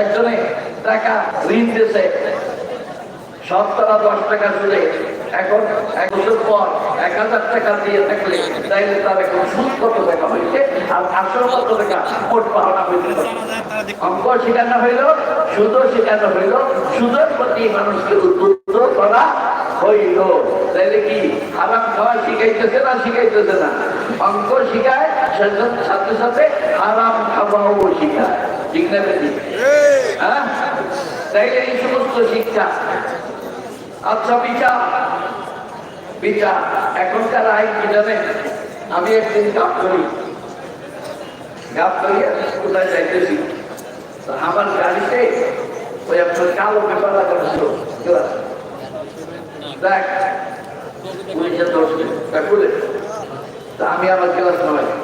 একজনে টাকা ঋণ দিয়েছে। শতকরা দশ টাকা সুদে এখন এক বছর পর এক হাজার টাকা দিয়ে থাকলে তাইলে তার এখন সুদ কত টাকা হয়েছে আর আসল কত টাকা মোট পাওনা হয়েছে অঙ্ক শেখানো হইল, সুদও শেখানো হইল। সুদের প্রতি মানুষকে উদ্বুদ্ধ করা হইল। তাইলে কি হারাম খাওয়া শিখাইতেছে না শিখাইতেছে না? অঙ্ক শিখায়, সেজন্য সাথে সাথে হারাম খাওয়াও শিখায়। হ্যাঁ? তাইলে এই সমস্ত শিক্ষা। আচ্ছা বিচার। বিচার। এখনকার আইন কি জানেন? আমি একদিন কাপ করি। কাপ করি কোথায় যাইতেছি। আমার গাড়িতে ওই আপনার কালো পেপার দেখ তা আমি আমার নামাই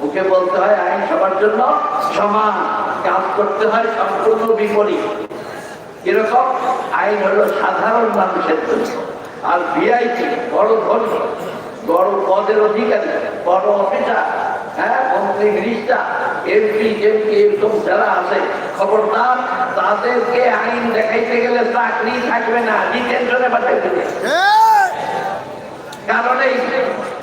মুখে বলতে হয়। আইন সবার জন্য সমান। কাজ করতে হয় সম্পূর্ণ বিপরীত। এরকম আইন হলো সাধারণ মানুষের জন্য। আর ভিআইপি বড় ধনী, বড় পদের অধিকারী, বড় অফিসার হ্যাঁ মন্ত্রী মিনিস্টার এমপি এমপি এরকম যারা আছে, খবরদার তাদেরকে আইন দেখাইতে গেলে চাকরি থাকবে না ডিটেনশনে পাঠাইতে। কারণ এই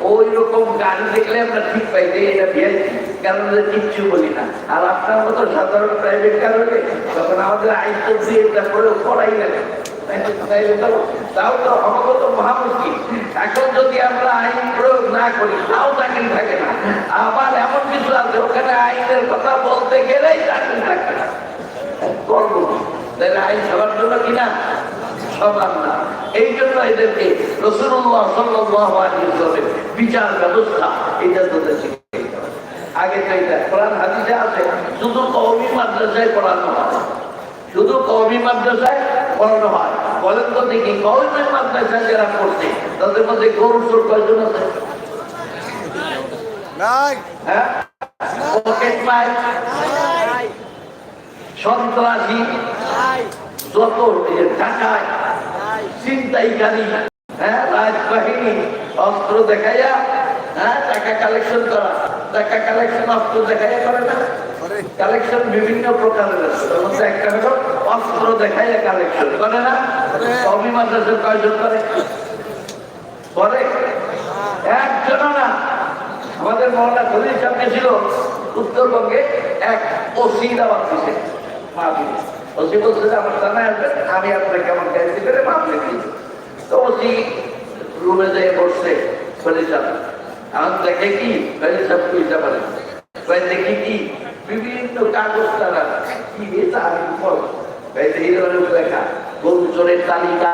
ওই রকম গাড়ি দেখলে আমরা ঠিক পাই যে এটা ভিআইপি কারণ কিচ্ছু বলি না। আর আপনার মতো সাধারণ প্রাইভেট কার হলে তখন আমাদের আইন তো দিয়ে পড়ে পড়াই তো- তাও তো আমাকে তো মহা এখন যদি আমরা আইন প্রয়োগ না করি তাও চাকরি থাকে না। আবার এমন কিছু আছে ওখানে আইনের কথা বলতে গেলেই চাকরি থাকে না। করব? তাহলে আইন সবার জন্য কিনা? সমান না। এই জন্য এদেরকে রসুল্লাহ সাল্লাহ আলিয়াল্লামের বিচার ব্যবস্থা এটা তোদের। আগে তো এটা কোরআন হাদিসে আছে শুধু কওমি মাদ্রাসায় পড়ানো হয়। শুধু কওমি মাদ্রাসায় পড়ানো হয়। বলেন তো দেখি কওমি মাদ্রাসায় যারা পড়ছে তাদের মধ্যে গরু চোর কয়জন আছে? হ্যাঁ? পকেট মার সন্ত্রাসী। যত ঢাকায় চিন্তাইকারী হ্যাঁ রাজবাহিনী অস্ত্র দেখাইয়া হ্যাঁ টাকা কালেকশন করা। টাকা কালেকশন অস্ত্র দেখাইয়া করে না। কালেকশন বিভিন্ন প্রকারের আছে একটা হলো অস্ত্র দেখাইয়া কালেকশন করে না। করে। কবি কয়জন করে? করে। একজনও না। আমাদের মহল্লা খলির সামনে ছিল উত্তরবঙ্গে এক ওসি দাওয়াত দিছে। মাহফিল ওসি বলছে যে আমার থানায় আসবেন আমি আপনাকে আমার গাড়িতে করে মাহফিল দিয়েছি তো ওসি রুমে যেয়ে বসছে খলির সামনে আমার দেখে কি? খলির সাহেব কুইটা পারে। কয় দেখি কি? বিভিন্ন কাগজ তারা, কি এটা আমি পড় কয় দেখি ধরনের লেখা গরু চোরের তালিকা,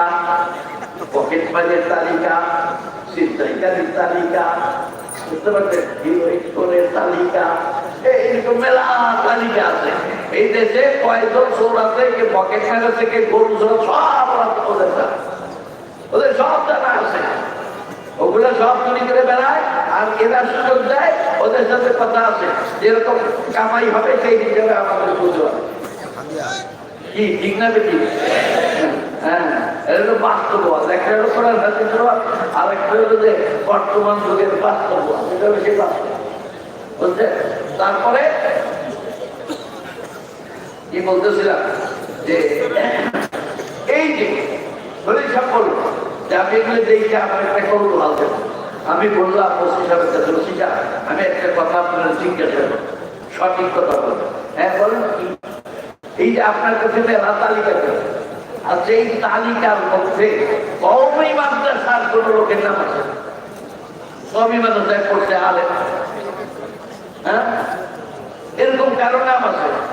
পকেট মারের তালিকা চিন্তাইকারীর তালিকা, বুঝতে পারছেন? হিরোইনের তালিকা এইরকম মেলা তালিকা আছে। এই দেশে কয়েকজন চোর আছে কে পকেট মার আছে কে গরু চোর সব ওদের। ওদের সব জানা আছে। ওগুলো সব চুরি করে বেড়ায়, আর এরা সুযোগ দেয়, ওদের সাথে কথা আছে। যেরকম কামাই হবে, সেই হিসেবে আমাদের বুঝতে কি, ঠিক না বেশি হ্যাঁ এটা হলো বাস্তববাদ একটা হলো আর একটা হলো যে বর্তমান যুগের বাস্তববাদ এটা হলো সেই বাস্তব তারপরে কি বলতেছিলাম? যে, এই যে হলি বলল যে আমি এগুলো দেখে আমার একটা করব হালতে আমি বললাম ওসি সাহেবের আমি একটা কথা আপনার জিজ্ঞাসা করব। সঠিক কথা বলব। হ্যাঁ বলেন কি? এই যে আপনার কাছে মেলা তালিকা করে। আর সেই তালিকার মধ্যে কমই মাদ্রাসার কোন লোকের নাম আছে? কমই মাদ্রাসায় পড়ছে আলে হ্যাঁ? এরকম কারও নাম আছে?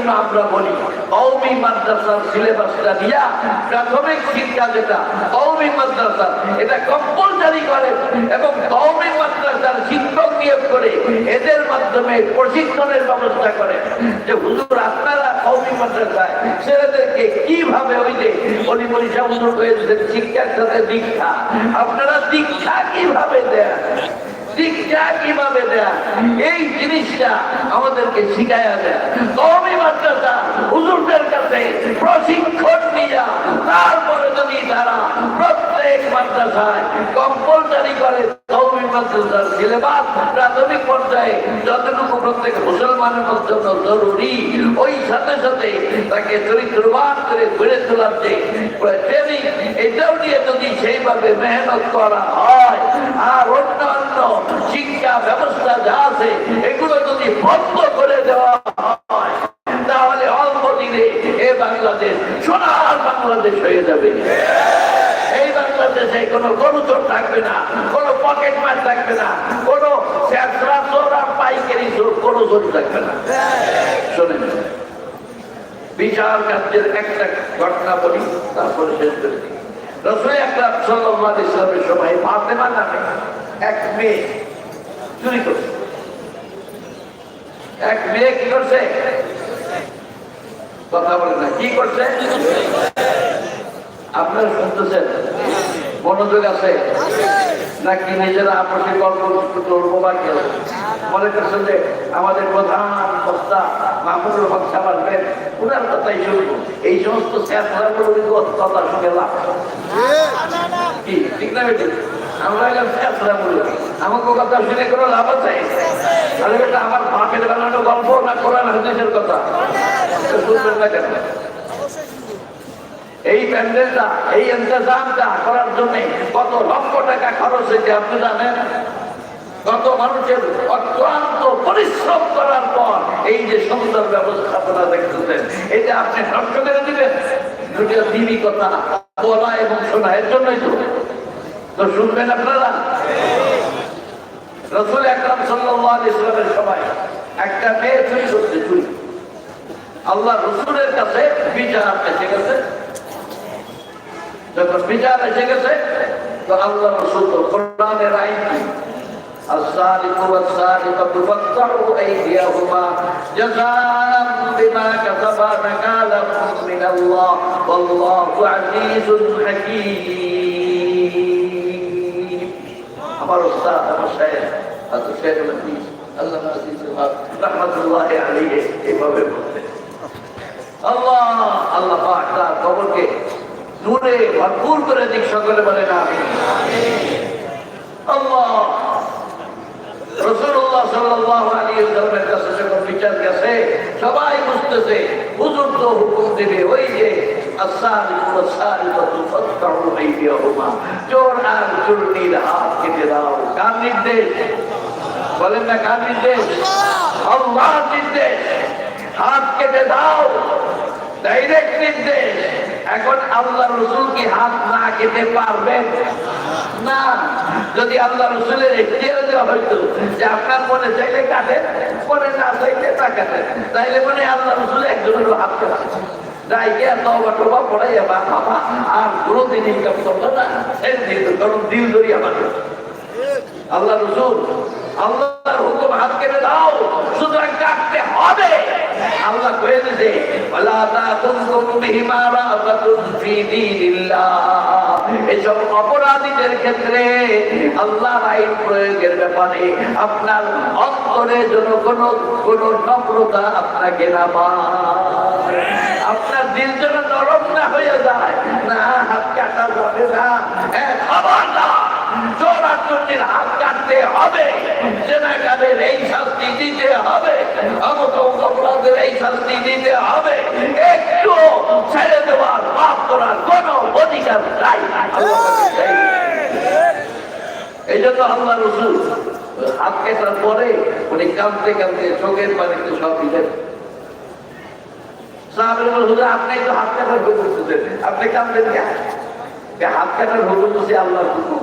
জন্য আমরা বলি কৌমি মাদ্রাসার সিলেবাসটা দিয়া প্রাথমিক শিক্ষা যেটা কৌমি মাদ্রাসা, এটা কম্পালসারি করে এবং কৌমি মাদ্রাসার শিক্ষক নিয়োগ করে এদের মাধ্যমে প্রশিক্ষণের ব্যবস্থা করে। যে হুজুর, আপনারা কৌমি মাদ্রাসায় ছেলেদেরকে কীভাবে ওই যে অলিমলি সামুদ্র হয়েছে শিক্ষার সাথে দীক্ষা, আপনারা দীক্ষা কীভাবে দেন? শিক্ষা যদি প্রাথমিক পর্যায়ে যতটুকু প্রত্যেক মুসলমানের জন্য জরুরি, ওই সাথে সাথে তাকে চরিত্রবান করে গড়ে তোলার যে ট্রেনিং এটাও নিয়ে যদি সেইভাবে মেহনত করা হয়, আর অন্যান্য শিক্ষা ব্যবস্থা যা আছে, এগুলো যদি বন্ধ করে দেওয়া হয়, তাহলে অল্প দিনে এ বাংলাদেশ সোনার বাংলাদেশ হয়ে যাবে। এই বাংলাদেশে কোনো গরুচোর থাকবে না, কোনো পকেট মার থাকবে না, কোনো স্যাঁচড়া চোর পাইকারি কোনো চোর থাকবে না। শোনেন বিশাল কার্যের একটা ঘটনা বলি, তারপরে শেষ করে দিই। রসুল আকরাম সাল্লাল্লাহু ইসলামের সময় ফাতেমা নামে এক মেয়ে। চুরি করছে এক মেয়ে কি করছে? কথা বলে না, কি করছে? আপনারা শুনতেছেন? মনোযোগ আছে? নাকি নিজেরা আপসে গল্প কেউ মনে করছেন যে আমাদের প্রধান বক্তা মাহমুদুল হক সাহেব আসবেন ওনার কথাই শুনব। এই সমস্ত কথা শুনে লাভ কি? ঠিক না বেটি? আমরা আমাকে কথা শুনে লাভ আছে? তাহলে এটা আমার গল্প না কোরআন এই প্যান্ডেলটা, এই ইন্তজামটা করার জন্য কত লক্ষ টাকা খরচ হয়েছে, আপনি জানেন? কত মানুষের অক্লান্ত পরিশ্রম করার পর এই যে সুন্দর ব্যবস্থাপনা দেখতেছেন, এটা আপনি নষ্ট করে দিবেন। দুটো দিবি কথা বলা এবং শোনা, এর জন্যই তো। তো শুনবেন আপনারা রসুল আকরাম সাল্লাল্লাহু আলাইহি ইসলামের সময় একটা মেয়ে চুরি করছে চুরি আল্লাহ রসুলের কাছে বিচার এসে গেছে যখন বিচার এসে গেছে তো আল্লাহ রসুল তো কোরআনের আইন কি السارق والسارقة فاقطعوا أيديهما جزاء بما كسبا نكالا من الله والله عزيز حكيم সাহেব এত শেখ হাদিস আল্লাহ আজিজ রহমতুল্লাহ আলাইহি এইভাবে বলতেন আল্লাহ আল্লাহ পাক তার কবরকে নূরে ভরপুর করে দিক, সকলে বলে না বিচার গেছে সবাই বুঝতেছে হুজুর তো হুকুম দেবে ওই যে চোর আর চুরনির হাত কেটে দাও কার নির্দেশ? বলেন না কার নির্দেশ? আল্লাহর নির্দেশ। হাত কেটে দাও। ডাইরেক্ট নির্দেশ। এখন আল্লাহ রসুল কি হাত না কেটে পারবেন? না। যদি আল্লাহ রসুলের এখতিয়ার দেওয়া হইতো যে আপনার মনে চাইলে কাটেন, মনে না চাইলে তা কাটেন, তাইলে মনে আল্লাহ রসুল একজনেরও হাত কাটা যাইকে তবা টবা বা বাবা আর কোনোদিন ইনকাম করল না। দিল ধরি আমাদের আল্লাহ রসুল আল্লাহর হুকুম হাত কেটে দাও, সুতরাং কাটতে হবে। আল্লাহ কয়ে দিতে এসব অপরাধীদের ক্ষেত্রে আল্লাহর আইন প্রয়োগের ব্যাপারে আপনার অন্তরে যেন কোনো কোনো নম্রতা আপনাকে না আপনার দিল যেন নরম না হয়ে যায়। না, হাত কাটা যাবে না। হ্যাঁ খবরদার। চোরাচুরির হাত কাটতে হবে। জেনাকারের এই শাস্তি দিতে হবে। অপরাধের এই শাস্তি দিতে হবে। একটু ছেড়ে দেওয়ার মাফ করার কোন অধিকার নাই। এই জন্য আল্লাহ রসুল হাত কেটার পরে উনি কাঁদতে কাঁদতে চোখের পানিতে সব দিলেন। আপনি তো হাত কাটার হুকুম আপনি যে হাত কাটার হুকুম আল্লাহর হুকুম।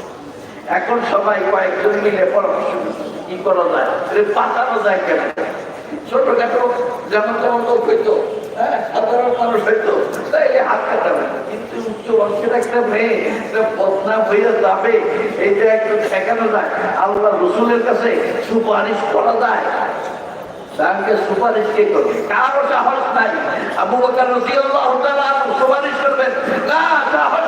এখন সবাই কয়েকজন মিলে পরামর্শ কি করা যায়? পাঠানো যায় কেন? ছোটখাটো যেমন তেমন লোক হইতো হ্যাঁ, সাধারণ একটা মেয়ে যাবে একটু ঠেকানো যায়। কাছে সুপারিশ করা যায়। সুপারিশ কারও নাই। সুপারিশ করবেন। না সাহস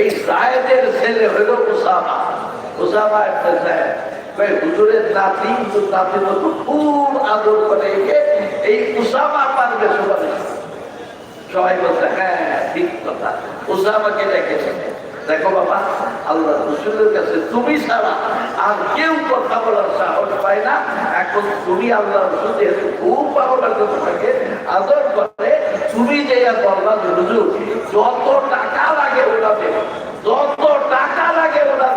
এই জায়দের ছেলে হইল উসামা। উসামা একটা মতো খুব আদর করে এই হ্যাঁ দেখো বাবা, আল্লাহ তুমি ছাড়া আর কেউ কথা বলার সাহস পায় না। এখন তুমি আল্লাহ রসুল খুব লাগবে তোমাকে, আদর করে, তুমি যে বলবা যত টাকা যত টাকা লাগে ওরা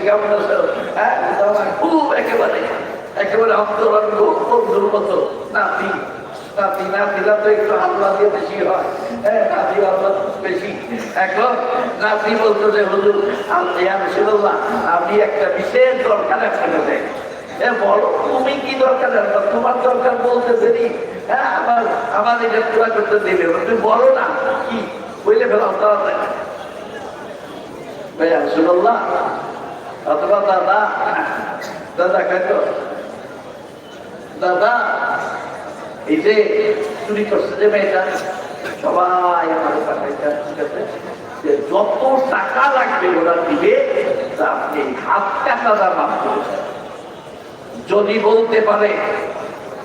কেমন আছো? হ্যাঁ খুব একেবারে একেবারে অন্তরঙ্গ, বন্ধুর নাতি নাতি, নাতিরা তো একটু আল্লাহ দিয়ে বেশি হয়। এখন আপনি একটা বিশেষ দরকার দেয় বলো, তুমি কি দরকার? তোমার দরকার বলতে দেরি হ্যাঁ আমার এটা পুরা করতে দেবে তুমি বলো না, কি? বইলে ফেলাম তাড়াতাড়ি ভাইয়া সুল্লাহ অথবা দাদা দাদা দাদা চুরি করছে যে সবাই আছে। যে যত টাকা লাগবে ওরা দিবে আপনি হাত টাকা করেছেন যদি বলতে পারে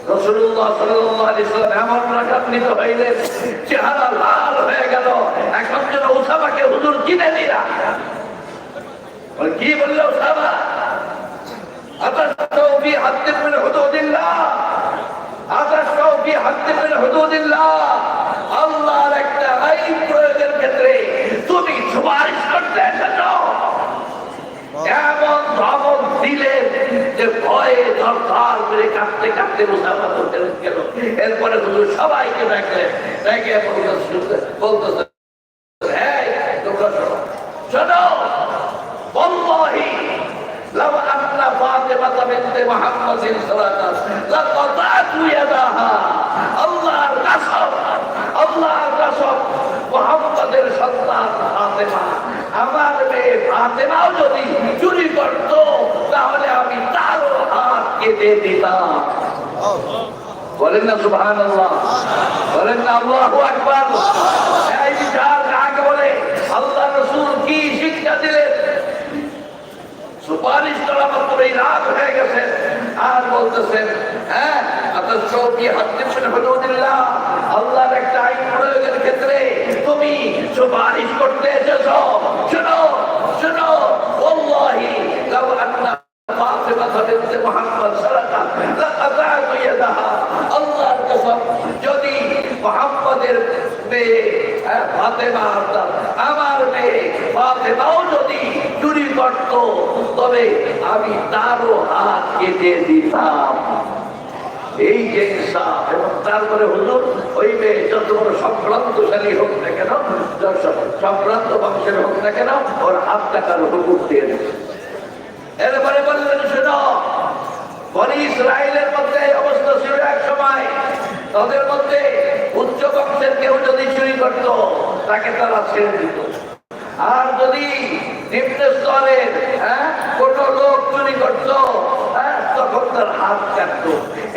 রসুল্লাহ কি হুদুদিল্লাহ আল্লাহর একটা আইন প্রয়োগের ক্ষেত্রে তুমি সুপারিশ করতে এসেছ এমন ধমক দিলেন যে ভয়ে দরকার করে কাঁপতে কাঁপতে মুসাফা করতে গেল। এরপরে হুজুর সবাইকে ডাকলেন। ডাকে বলতেছে কেটে দিতাম বলেন না সুবহান আল্লাহ বলেন না আল্লাহ আকবার এই সুপারিশ রাগ হয়ে গেছে আর বলতেছেন হ্যাঁ আপনার চৌকি হাতে হলুদিল্লাহ আল্লাহর একটা আইন প্রয়োগের ক্ষেত্রে তুমি সুপারিশ করতে এসেছ শোনো শোনো যদি মেয়ে হ্যাঁ, আমার মেয়ে যদি চুরি করত তবে আমি তারও হাত কেটে দিতাম। এই যে তারপরে হুজুর ওই মেয়ে যত বড় সম্ভ্রান্তশালী হোক না কেন সম্ভ্রান্ত বংশের হোক না কেন ওর হাত টাকার হুকুম দিয়ে এরপরে বনি ইসরায়েলের মধ্যে এই অবস্থা ছিল এক সময়। তাদের মধ্যে উচ্চ কেউ যদি চুরি করত তাকে তারা ছেড়ে দিত। আর যদি নিম্ন স্তরের হ্যাঁ, কোন লোক চুরি করত হ্যাঁ, তখন তার হাত কাটত।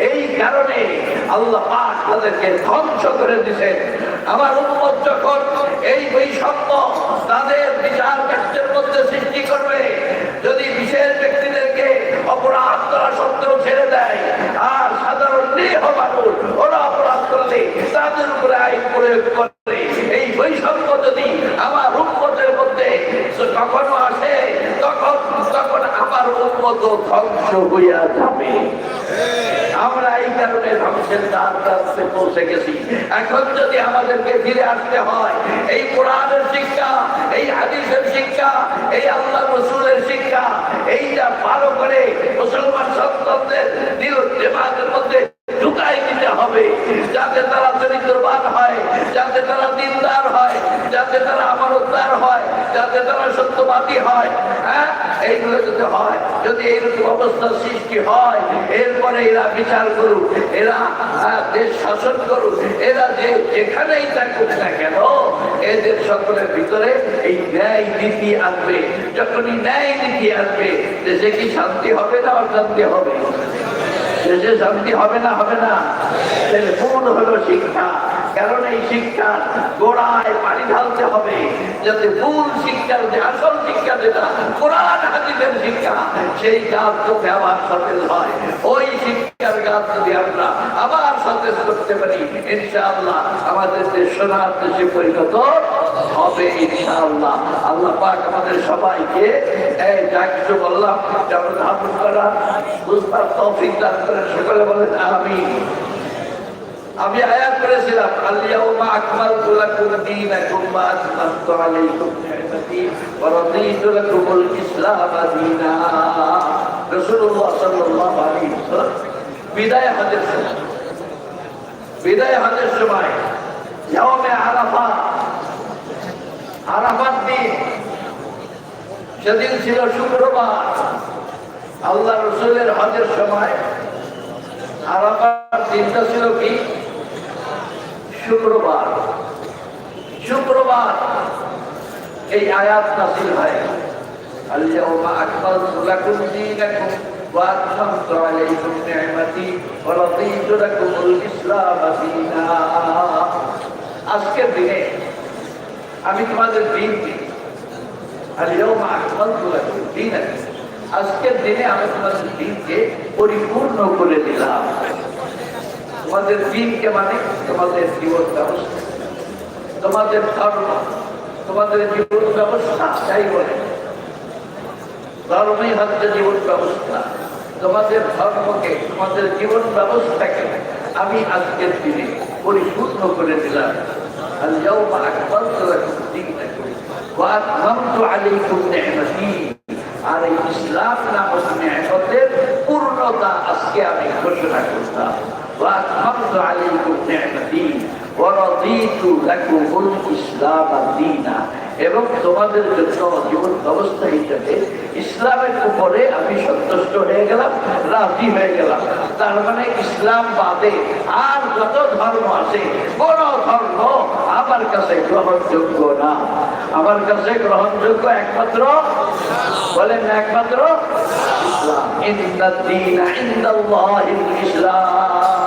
এই কারণে আল্লাহ পাক তাদেরকে ধ্বংস করে দিছেন আমার উন্মত যখন এই বৈষম্য তাদের বিচার মধ্যে সৃষ্টি করবে যদি বিশেষ ব্যক্তিদেরকে অপরাধ করা সত্ত্বেও ছেড়ে দেয়। আর সাধারণ নিরীহ মানুষ ওরা অপরাধ করলে তাদের উপরে আইন প্রয়োগ করে। এই বৈষম্য যদি আমার উন্মতের মধ্যে কখনো আসে, তখন তখন আমার উন্মত ধ্বংস হইয়া যাবে। আমরা কারণে ধ্বংসের দ্বার প্রান্তে পৌঁছে গেছি। এখন যদি আমাদেরকে ফিরে আসতে হয়, এই কোরআনের শিক্ষা, এই হাদিসের শিক্ষা, এই আল্লাহ রসুলের শিক্ষা, এইটা ভালো করে মুসলমান সন্তানদের দিল দেমাগের মধ্যে ঢুকাই দিতে হবে, যাতে তারা চরিত্রবান হয়, যাতে তারা দিনদার হয়। যাতে তারা আমানতদার হয়, যাতে তারা সত্যবাদী হয় হ্যাঁ? এইগুলো যদি হয়, যদি এইরকম অবস্থার সৃষ্টি হয়, এরপরে এরা বিচার করুক, এরা দেশ শাসন করুক, এরা যে যেখানেই থাকুক না কেন, এদের সকলের ভিতরে এই ন্যায় নীতি আসবে। যখনই ন্যায় নীতি আসবে, দেশে কি শান্তি হবে না অশান্তি হবে? দেশে শান্তি হবে না হবে না। এর মূল হলো শিক্ষা? কারণ এই শিক্ষা গোড়ায় পানি ঢালতে হবে। যাতে মূল শিক্ষার যে আসল শিক্ষা যেটা, কোরআন হাদিসের শিক্ষা, সেই গাছ তোকে আবার সতেজ হয় ওই শিক্ষার গাছ যদি আমরা আবার সতেজ করতে পারি, ইনশাআল্লাহ আমাদের দেশ সোনার দেশে পরিণত হবে, ইনশাআল্লাহ। আল্লাহ পাক আমাদের সবাইকে এই যা কিছু বললাম ধারণ করা বুঝবার তৌফিক দান করেন, সকলে বলেন আমি আমি আয়াত করেছিলাম আলিয়াউমা আকমালতু লাকুম দীনাকুম ওয়া আতমামতু আলাইকুম নি'মাতি ওয়া রাদিতু বিদায় বিদায় সময় দিন, সেদিন ছিল শুক্রবার। আল্লাহ রসুলের হজের সময় আরাফার দিনটা ছিল কি? শুক্রবার শুক্রবার এই আয়াত নাসিল হয় اليوم أكملت لكم دينكم وأتممت عليكم نعمتي ورضيت لكم الإسلام دينا আজকের দিনে আমি তোমাদের দিন দিই اليوم أكملت لكم دينكم আজকের দিনে আমি তোমাদের দিনকে পরিপূর্ণ করে দিলাম তোমাদের দিনকে মানে তোমাদের জীবন ব্যবস্থা তোমাদের ধর্ম তোমাদের জীবন ব্যবস্থা তাই বলে ধর্মই হচ্ছে জীবন ব্যবস্থা তোমাদের ধর্মকে তোমাদের জীবন ব্যবস্থাকে আমি আজকের দিনে পরিপূর্ণ করে দিলাম اليوم أكملت لكم دينكم وأتممت عليكم نعمتي আর এই ইসলাম নামক নিয়ামতের পূর্ণতা আজকে আমি ঘোষণা করতাম وأتممت عليكم نعمتي ورضيت لكم الإسلام دينا এবং তোমাদের জন্য জীবন ব্যবস্থা হিসেবে ইসলামের উপরে আমি সন্তুষ্ট হয়ে গেলাম রাজি হয়ে গেলাম তার মানে ইসলাম বাদে আর যত ধর্ম আছে কোন ধর্ম আমার কাছে গ্রহণযোগ্য না আমার কাছে গ্রহণযোগ্য একমাত্র বলেন একমাত্র ইসলাম ইন্দাদ্দিন ইন্দাল্লাহিল ইসলাম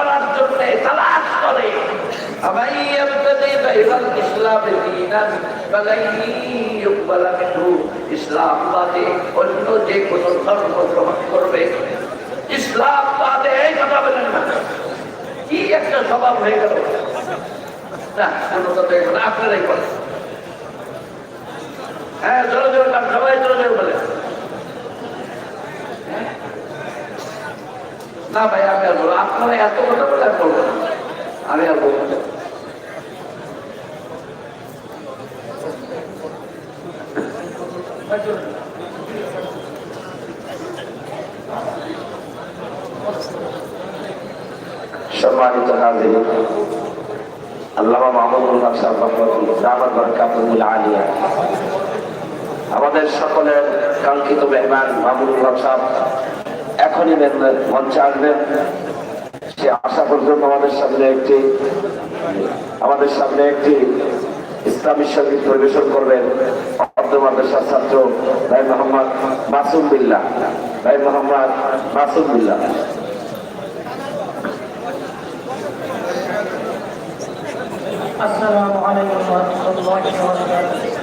ومن يبتغي غير الاسلام دينا فلن يقبل منه ইসলাম বাদে অন্য যে কোন ধর্ম গ্রহণ করবে ইসলাম বাদে এই কথা বলেন না কি একটা স্বভাব হয়ে গেল না কোনো কথা এগুলো আপনারাই বলেন হ্যাঁ জোরে জোরে কান সবাই জোরে জোরে বলে না ভাই আমি আর বলবো আপনারা এত কথা বলে আর বলবো না আমি আর বলবো না। সম্মানিত হাজির, আল্লামা মাহমুদুল হক বরকাতুল আলিয়া। আমাদের সকলের কাঙ্ক্ষিত মেহমান মাহমুদুল সাহেব এখনই মঞ্চে আসবেন। সে আসা পর্যন্ত আমাদের সামনে একটি, আমাদের সামনে একটি ইসলামী সংগীত পরিবেশন করবেন। সদ্য মাদ্রাসার ছাত্র ভাই মোহাম্মদ মাসুম বিল্লা। ভাই মোহাম্মদ মাসুম বিল্লা। আসসালামু আলাইকুম ওয়া রাহমাতুল্লাহি ওয়া বারাকাতুহু।